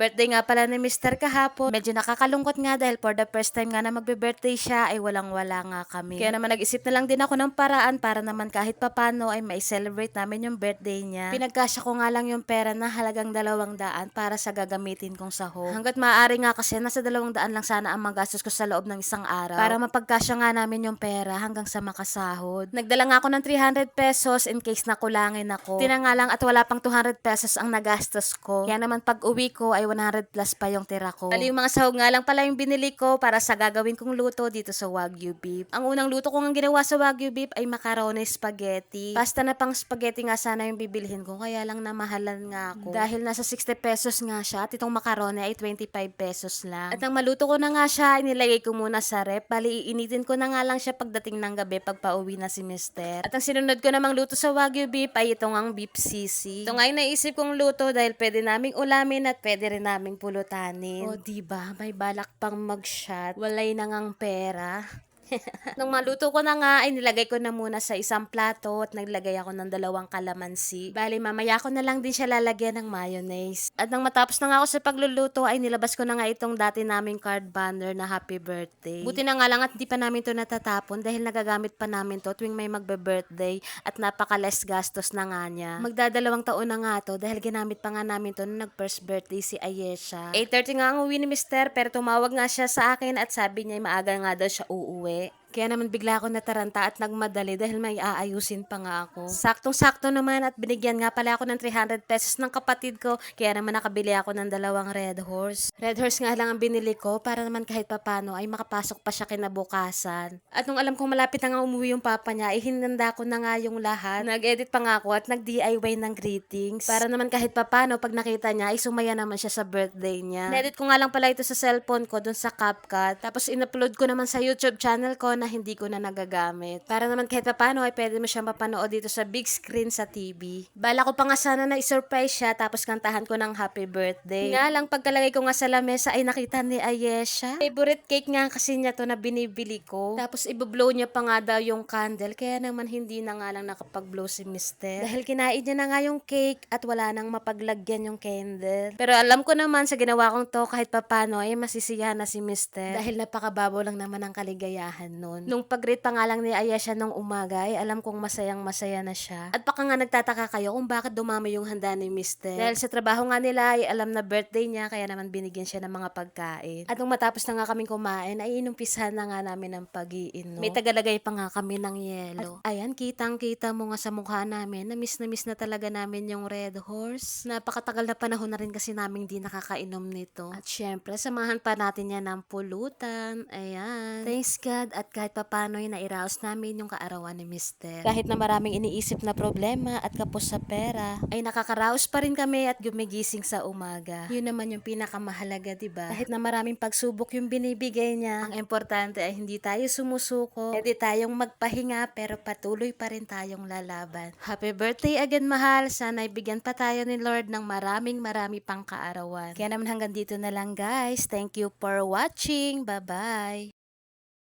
Birthday nga pala ni Mr. kahapon. Medyo nakakalungkot nga dahil for the first time nga na magbe-birthday siya ay walang-wala nga kami. Kaya naman nag-isip na lang din ako ng paraan para naman kahit papano ay mai-celebrate namin yung birthday niya. Pinagkasya ko nga lang yung pera na halagang dalawang daan para sa gagamitin kong sahog. Hanggat maaari nga kasi nasa dalawang daan lang sana ang magastos ko sa loob ng isang araw. Para mapagkasya nga namin yung pera hanggang sa makasahod. Nagdala nga ako ng 300 pesos in case na kulangin ako. Tina nga lang at wala pang 200 pesos ang nagastos ko. Kaya naman pag uwi ko ay 100 plus pa yung tira ko. Bali yung mga sahog nga lang pala yung binili ko para sa gagawin kong luto dito sa Wagyu beef. Ang unang luto ko nga ginawa sa Wagyu beef ay macaroni spaghetti. Pasta na pang spaghetti nga sana yung bibilhin ko kaya lang namahalan nga ako. Dahil nasa 60 pesos nga siya at itong macaroni ay 25 pesos lang. At nang maluto ko na nga siya, inilagay ko muna sa rep. Bali iinitin ko na nga lang siya pagdating ng gabi pag pauwi na si Mister. At ang sinunod ko namang luto sa Wagyu beef ay itong ang beef sisi. Ito nga yung naisip kong luto dahil pwede naming ulamin at pwede rin naming pulutanin. O diba, may balak pang mag-shot. Walay na ngang pera. Nung maluto ko na nga, ay nilagay ko na muna sa isang plato at naglagay ako ng dalawang kalamansi. Bali, mamaya ko na lang din siya lalagyan ng mayonnaise. At nang matapos na nga ako sa pagluluto, ay nilabas ko na nga itong dati naming card banner na happy birthday. Buti na nga lang at di pa namin to natatapon dahil nagagamit pa namin to tuwing may magbe-birthday at napaka-less gastos na nga niya. Magdadalawang taon na nga to dahil ginamit pa nga namin to nung nag-first birthday si Ayesha. 8.30 nga ang uwi ni Mister pero tumawag nga siya sa akin at sabi niya maaga nga daw siya uuwi. で Kaya naman bigla ako nataranta at nagmadali dahil may aayusin pa nga ako. Saktong-sakto naman at binigyan nga pala ako ng 300 pesos ng kapatid ko. Kaya naman nakabili ako ng dalawang Red Horse. Red Horse nga lang ang binili ko para naman kahit papano ay makapasok pa siya kinabukasan. At nung alam kong malapit na nga umuwi yung papa niya, hinanda ko na nga yung lahat. Nag-edit pa nga ako at nag-DIY ng greetings. Para naman kahit papano pag nakita niya ay sumaya naman siya sa birthday niya. Na-edit ko nga lang pala ito sa cellphone ko dun sa CapCut. Tapos in-upload ko naman sa YouTube channel ko na hindi ko na nagagamit. Para naman kahit pa paano ay pwede mo siyang mapanood dito sa big screen sa TV. Bala ko pa nga sana na i-surprise siya tapos kantahan ko ng happy birthday. Nga lang pagkalagay ko nga sa lamesa ay nakita ni Ayesha. Favorite cake nga kasi niya to na binibili ko. Tapos iboblow niya pa nga daw yung candle kaya naman hindi na nga lang nakapag-blow si Mister. Dahil kinain niya na nga yung cake at wala nang mapaglagyan yung candle. Pero alam ko naman sa ginawa kong to kahit papano ay masisiyahan na si Mister. Dahil napakababaw lang naman ang kaligayahan nun. Nung pag-greet pa nga lang ni Ayesha nung umaga, ay alam kong masayang masaya na siya. At baka nga nagtataka kayo kung bakit dumami yung handa ni Mister. Dahil sa trabaho nga nila ay alam na birthday niya, kaya naman binigyan siya ng mga pagkain. At nung matapos na nga kaming kumain, ay inumpisahan na nga namin ng pag-iinom. May tagalagay pa nga kami ng yelo. At ayan, kitang-kita mo nga sa mukha namin na miss na miss na talaga namin yung Red Horse. Napakatagal na panahon na rin kasi namin di nakakainom nito. At syempre, samahan pa natin yan ng pulutan. Ayan. Thanks God at kahit papano ay nairaos namin yung kaarawan ni Mister. Kahit na maraming iniisip na problema at kapos sa pera, ay nakakaraos pa rin kami at gumigising sa umaga. Yun naman yung pinakamahalaga, di ba? Kahit na maraming pagsubok yung binibigay niya, ang importante ay hindi tayo sumusuko, hindi tayong magpahinga pero patuloy pa rin tayong lalaban. Happy birthday again, mahal. Sana ibigyan pa tayo ni Lord ng maraming marami pang kaarawan. Kaya naman hanggang dito na lang guys. Thank you for watching. Bye-bye.